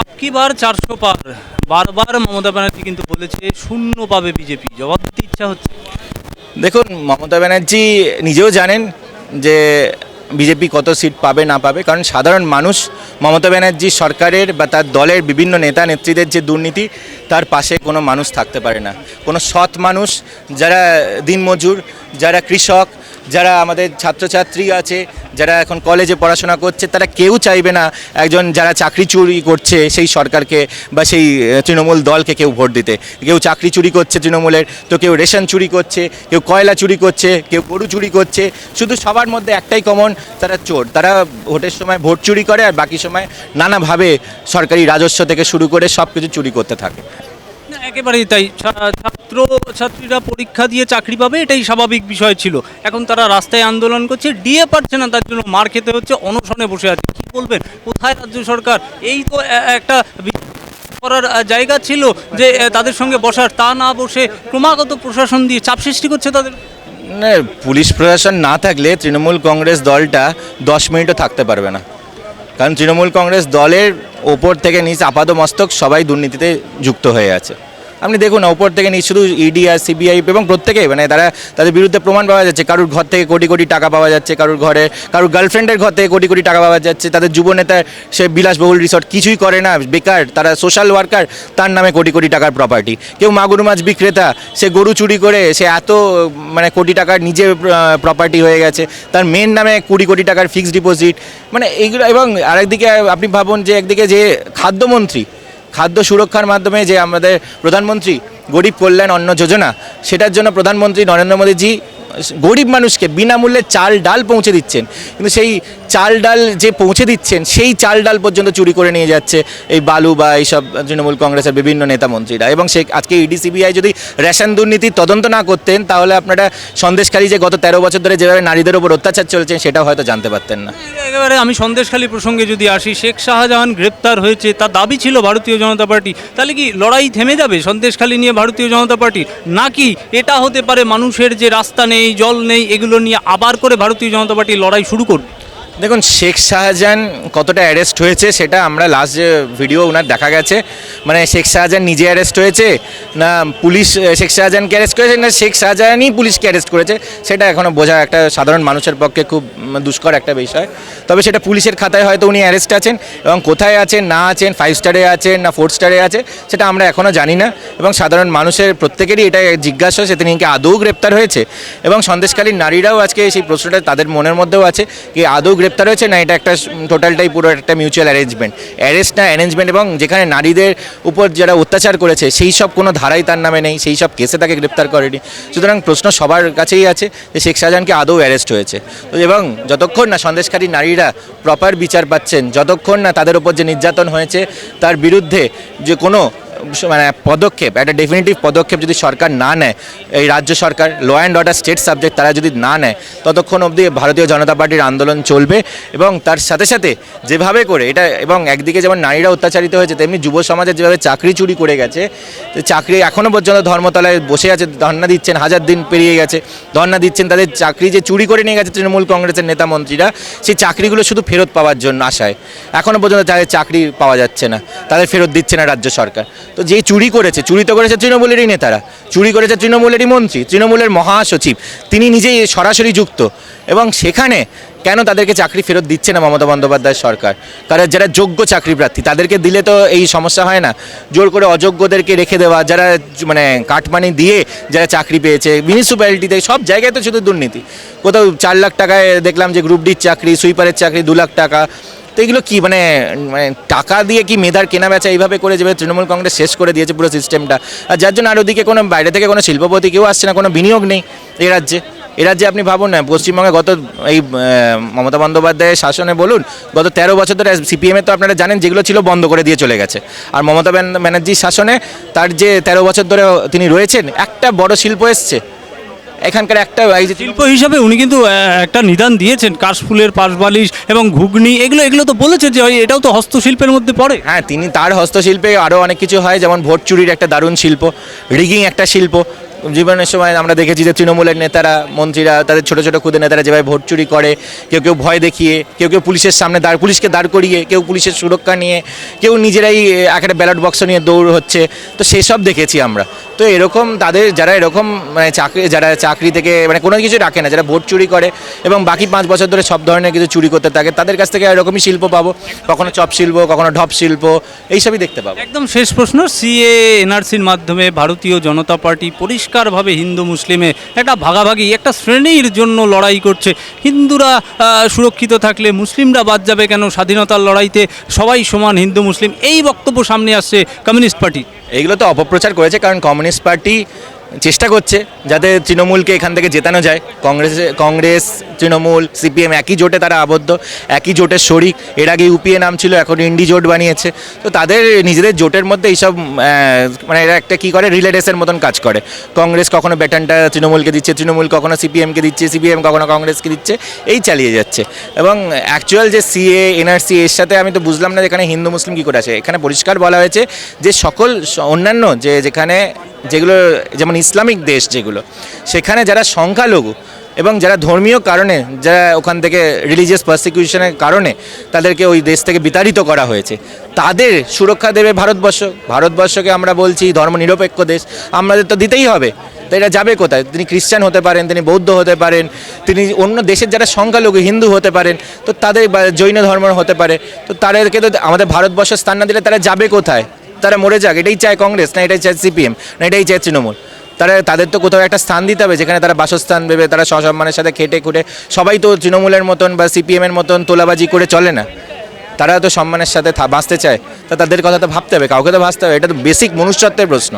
আপকি বার চারশো পার? বারবার মমতা ব্যানার্জি কিন্তু বলেছে শূন্য পাবে বিজেপি। জবাব দিতে ইচ্ছা হচ্ছে। দেখুন, মমতা ব্যানার্জি নিজেও জানেন যে বিজেপি কত সিট পাবে, না পাবে। কারণ সাধারণ মানুষ মমতা ব্যানার্জি সরকারের বা তার দলের বিভিন্ন নেতা নেত্রীদের যে দুর্নীতি, তার পাশে কোনো মানুষ থাকতে পারে না। কোনো সৎ মানুষ, যারা দিনমজুর, যারা কৃষক যারা আমাদের ছাত্রছাত্রী আছে, যারা এখন কলেজে পড়াশোনা করছে, তারা কেউ চাইবে না একজন যারা চাকরি চুরি করছে সেই সরকারকে বা সেই তৃণমূল দলকে কেউ ভোট দিতে। কেউ চাকরি চুরি করছে তৃণমূলের, তো কেউ রেশন চুরি করছে, কেউ কয়লা চুরি করছে, কেউ গরু চুরি করছে, শুধু সবার মধ্যে একটাই কমন তারা চোর। তারা ভোটের সময় ভোট চুরি করে আর বাকি সময় নানাভাবে সরকারি রাজস্ব থেকে শুরু করে সব কিছু চুরি করতে থাকে। একেবারেই তাই। ছাত্র, ছাত্রীরা পরীক্ষা দিয়ে চাকরি পাবে, এটাই স্বাভাবিক বিষয় ছিল। এখন তারা রাস্তায় আন্দোলন করছে ডিএ পাচ্ছে না, তার জন্য মার খেতে হচ্ছে, অনশনে বসে আছে। কি বলবেন? কোথায় রাজ্য সরকার? এই তো একটা করার জায়গা ছিল যে তাদের সঙ্গে বসার, তা না বসে ক্রমাগত প্রশাসন দিয়ে চাপ সৃষ্টি করছে তাদের। পুলিশ প্রশাসন না থাকলে তৃণমূল কংগ্রেস দলটা দশ মিনিটও থাকতে পারবে না। কারণ তৃণমূল কংগ্রেস দলের ওপর থেকে নিচ আপাদমস্তক সবাই দুর্নীতিতে যুক্ত হয়ে আছে। আপনি দেখুন ওপর থেকে নিচ শুধু ইডি আর সিবিআই এবং প্রত্যেকে মানে তারা তাদের বিরুদ্ধে প্রমাণ পাওয়া যাচ্ছে। কারুর ঘর থেকে কোটি কোটি টাকা পাওয়া যাচ্ছে কারুর ঘরে, কারুর গার্লফ্রেন্ডের ঘর থেকে কোটি কোটি টাকা পাওয়া যাচ্ছে, তাদের যুব নেতা সে বিলাসবহুল রিসর্ট কিছুই করে না, বেকার, তারা সোশ্যাল ওয়ার্কার তার নামে কোটি কোটি টাকার প্রপার্টি কেউ মাগুর মাছ বিক্রেতা, সে গরু চুরি করে, সে এত মানে কোটি টাকার নিজে প্রপার্টি হয়ে গেছে, তার মেন নামে কুড়ি কোটি টাকার ফিক্সড ডিপোজিট মানে এইগুলো এবং আরেকদিকে আপনি ভাবুন যে একদিকে যে খাদ্যমন্ত্রী খাদ্য সুরক্ষার মাধ্যমে যে আমাদের প্রধানমন্ত্রী গরিব কল্যাণ অন্ন যোজনা, সেটার জন্য প্রধানমন্ত্রী নরেন্দ্র মোদীজি গরিব মানুষকে বিনামূল্যে চাল ডাল পৌঁছে দিচ্ছেন। কিন্তু সেই চাল ডাল যে পৌঁছে দিচ্ছেন, সেই চাল ডাল পর্যন্ত চুরি করে নিয়ে যাচ্ছে এই বালু বা এইসব তৃণমূল কংগ্রেসের বিভিন্ন নেতা মন্ত্রীরা। এবং সে আজকে ইডি, সিবিআই যদি রেশন দুর্নীতির তদন্ত না করতেন, তাহলে আপনারা সন্দেশখালী যে গত তেরো বছর ধরে যেভাবে নারীদের উপর অত্যাচার চলছে সেটাও হয়তো জানতে পারতেন না। একেবারে আমি সন্দেশখালী প্রসঙ্গে যদি আসি, শেখ শাহজাহান গ্রেপ্তার হয়েছে, তার দাবি ছিল ভারতীয় জনতা পার্টি। তাহলে কি লড়াই থেমে যাবে সন্দেশখালী নিয়ে ভারতীয় জনতা পার্টি নাকি এটা হতে পারে মানুষের যে রাস্তা নেই জল নেই এগুলো নিয়ে আবার করে ভারতীয় জনতা পার্টি লড়াই শুরু করবে। দেখুন, শেখ শাহজাহান কতটা অ্যারেস্ট হয়েছে সেটা আমরা লাস্ট যে ভিডিও ওনার দেখা গেছে। মানে শেখ শাহজাহান নিজে অ্যারেস্ট হয়েছে, না পুলিশ শেখ শাহজাহানকে অ্যারেস্ট করেছে, না শেখ শাহজাহানই পুলিশকে অ্যারেস্ট করেছে, সেটা এখনও বোঝা একটা সাধারণ মানুষের পক্ষে খুব দুষ্কর একটা বিষয়। তবে সেটা পুলিশের খাতায় হয়তো উনি অ্যারেস্ট আছেন এবং কোথায় আছেন, না আছেন ফাইভ স্টারে আছেন, না ফোর স্টারে আছে, সেটা আমরা এখনও জানি না। এবং সাধারণ মানুষের প্রত্যেকেরই এটা জিজ্ঞাসা, সে তিনি আদৌ গ্রেপ্তার হয়েছে? এবং সন্দেশকালীন নারীরাও আজকে সেই প্রশ্নটা তাদের মনের মধ্যেও আছে, কি আদৌ গ্রেপ্তার হয়েছে, না, এটা একটা টোটালটাই পুরো একটা মিউচুয়াল অ্যারেঞ্জমেন্ট অ্যারেস্ট না অ্যারেঞ্জমেন্ট এবং যেখানে নারীদের উপর যারা অত্যাচার করেছে, সেই সব কোনো ধারাই তার নামে নেই, সেই সব কেসে তাকে গ্রেপ্তার করেনি। সুতরাং প্রশ্ন সবার কাছেই আছে যে শেখ শাহজাহানকে আদৌ অ্যারেস্ট হয়েছে। এবং যতক্ষণ না সন্দেশকারী নারীরা প্রপার বিচার পাচ্ছেন, যতক্ষণ না তাদের উপর যে নির্যাতন হয়েছে, তার বিরুদ্ধে যে কোনো মানে পদক্ষেপ, একটা ডেফিনেটিভ পদক্ষেপ যদি সরকার না নেয়, এই রাজ্য সরকার law and order state subject তারা যদি না নেয়, ততক্ষণ অবধি ভারতীয় জনতা পার্টির আন্দোলন চলবে এবং তার সাথে সাথে যেভাবে করে এটা এবং একদিকে যেমন নারীরা অত্যাচারিত হয়েছে, তেমনি যুব সমাজের যেভাবে চাকরি চুরি করে গেছে চাকরি এখনও পর্যন্ত ধর্মতলায় বসে আছে, ধর্ণা দিচ্ছেন, হাজার দিন পেরিয়ে গেছে, ধর্ণা দিচ্ছেন, তাদের চাকরি যে চুরি করে নিয়ে গেছে তৃণমূল কংগ্রেসের নেতা মন্ত্রীরা, সেই চাকরিগুলো শুধু ফেরত পাওয়ার জন্য আশায়। এখনও পর্যন্ত তাদের চাকরি পাওয়া যাচ্ছে না, তাদের ফেরত দিচ্ছে না রাজ্য সরকার। তো যে চুরি করেছে, চুরি তো করেছে তৃণমূলেরই নেতারা, চুরি করেছে তৃণমূলেরই মন্ত্রী, তৃণমূলের মহাসচিব, তিনি নিজেই সরাসরি যুক্ত। এবং সেখানে কেন তাদেরকে চাকরি ফেরত দিচ্ছে না মমতা বন্দ্যোপাধ্যায় সরকার? কারণ যারা যোগ্য চাকরি প্রার্থী তাদেরকে দিলে তো এই সমস্যা হয় না। জোর করে অযোগ্যদেরকে রেখে দেওয়া, যারা মানে কাটমানি দিয়ে যারা চাকরি পেয়েছে মিউনিসিপ্যালিটিতে সব জায়গায় তো শুধু দুর্নীতি। কোথাও চার লাখ টাকায় দেখলাম যে গ্রুপ ডির চাকরি সুইপারের চাকরি দু লাখ টাকা তো এগুলো কি মানে মানে টাকা দিয়ে কি মেধার কেনা বেচা এইভাবে করে যেভাবে তৃণমূল কংগ্রেস শেষ করে দিয়েছে পুরো সিস্টেমটা আর যার জন্য আর ওদিকে কোনো, বাইরে থেকে কোনো শিল্পপতি কেউ আসছে না, কোনো বিনিয়োগ নেই এই রাজ্যে। এ রাজ্যে আপনি ভাবুন না, পশ্চিমবঙ্গে গত এই মমতা বন্দ্যোপাধ্যায়ের শাসনে বলুন, গত তেরো বছর ধরে সিপিএমে তো আপনারা জানেন যেগুলো ছিল বন্ধ করে দিয়ে চলে গেছে। আর মমতা ব্যানার্জির শাসনে তার যে তেরো বছর ধরে তিনি রয়েছেন, একটা বড় শিল্প এসছে। এখানকার একটা শিল্প হিসাবে উনি কিন্তু একটা নিদান দিয়েছেন। কাশফুলের পাশবালিশ এবং ঘুগনি এগুলো এগুলো তো বলেছেন যে ওই এটাও তো হস্তশিল্পের মধ্যে পড়ে। হ্যাঁ তিনি তার হস্তশিল্পে আরও অনেক কিছু হয় যেমন ভোট চুরির একটা দারুণ শিল্প রিগিং একটা শিল্প। জীবনের সময় আমরা দেখেছি যে তৃণমূলের নেতারা, মন্ত্রীরা, তাদের ছোট ছোট খুদে নেতারা যেভাবে ভোট চুরি করে, কেউ কেউ ভয় দেখিয়ে, কেউ কেউ পুলিশের সামনে দাঁড়, পুলিশকে দাঁড় করিয়ে, কেউ পুলিশের সুরক্ষা নিয়ে, কেউ নিজেরাই একটা ব্যালট বক্স নিয়ে দৌড় হচ্ছে। তো সেসব দেখেছি আমরা। তো এরকম তাদের যারা এরকম মানে চাকরি, যারা চাকরি থেকে মানে কোনো কিছু রাখে না, যারা ভোট চুরি করে এবং বাকি পাঁচ বছর ধরে সব ধরনের কিছু চুরি করতে থাকে, তাদের কাছ থেকে এরকমই শিল্প পাবো। কখনো চপ শিল্প, কখনো ঢপ শিল্প, এইসবই দেখতে পাবো। একদম শেষ প্রশ্ন সিএ এনআরসির মাধ্যমে ভারতীয় জনতা পার্টি পরিষ্কারভাবে হিন্দু মুসলিমে একটা ভাগাভাগি, একটা শ্রেণির জন্য লড়াই করছে। হিন্দুরা সুরক্ষিত থাকলে মুসলিমরা বাদ যাবে কেন? স্বাধীনতার লড়াইতে সবাই সমান হিন্দু মুসলিম। এই বক্তব্য সামনে আসছে কমিউনিস্ট পার্টি। এইগুলো তো অপপ্রচার করেছে, কারণ কমিউনিস্ট পার্টি চেষ্টা করছে যাতে তৃণমূলকে এখান থেকে জেতানো যায়। কংগ্রেসে, কংগ্রেস, তৃণমূল, সিপিএম একই জোটে তারা আবদ্ধ, একই জোটের শরিক। এর আগে ইউপিএ নাম ছিল, এখন ইন্ডি জোট বানিয়েছে। তো তাদের নিজেদের জোটের মধ্যে এইসব মানে এরা একটা কী করে রিলে রেসের মতন কাজ করে। কংগ্রেস কখনো ব্যাটনটা তৃণমূলকে দিচ্ছে, তৃণমূল কখনো সিপিএমকে দিচ্ছে, সিপিএম কখনো কংগ্রেসকে দিচ্ছে, এই চালিয়ে যাচ্ছে। এবং অ্যাকচুয়াল যে সিএ এনআরসি এর সাথে আমি তো বুঝলাম না যে এখানে হিন্দু, মুসলিম কী করে আছে। এখানে পরিষ্কার বলা হয়েছে যে সকল অন্যান্য যে যেখানে যেগুলো যেমন ইসলামিক দেশ যেগুলো, সেখানে যারা সংখ্যালঘু এবং যারা ধর্মীয় কারণে, যারা ওখান থেকে রিলিজিয়াস পারসিকিউশনের কারণে তাদেরকে ওই দেশ থেকে বিতাড়িত করা হয়েছে, তাদের সুরক্ষা দেবে ভারতবর্ষ। ভারতবর্ষকে আমরা বলছি ধর্মনিরপেক্ষ দেশ, আমাদের তো দিতেই হবে। তো এটা যাবে কোথায়? তিনি খ্রিস্টান হতে পারেন, তিনি বৌদ্ধ হতে পারেন, তিনি অন্য দেশের যারা সংখ্যালঘু হিন্দু হতে পারেন, তো তাদের জৈন ধর্ম হতে পারে, তো তাদেরকে তো আমাদের ভারতবর্ষের স্থান না দিলে তারা যাবে কোথায়? তারা মরে যাক, এটাই চায় কংগ্রেস না এটাই চায় সিপিএম, না এটাই চায় তৃণমূল? তারা, তাদের তো কোথাও একটা স্থান দিতে হবে, যেখানে তারা বাসস্থান ভেবে তারা সসম্মানের সাথে খেটে খুঁটে, সবাই তো তৃণমূলের মতন বা সিপিএমের মতন তোলাবাজি করে চলে না। তারা তো সম্মানের সাথে বাঁচতে চায়, তা তাদের কথা তো ভাবতে হবে, কাউকে তো ভাবতে হবে, এটা তো বেসিক মনুষ্যত্বের প্রশ্ন।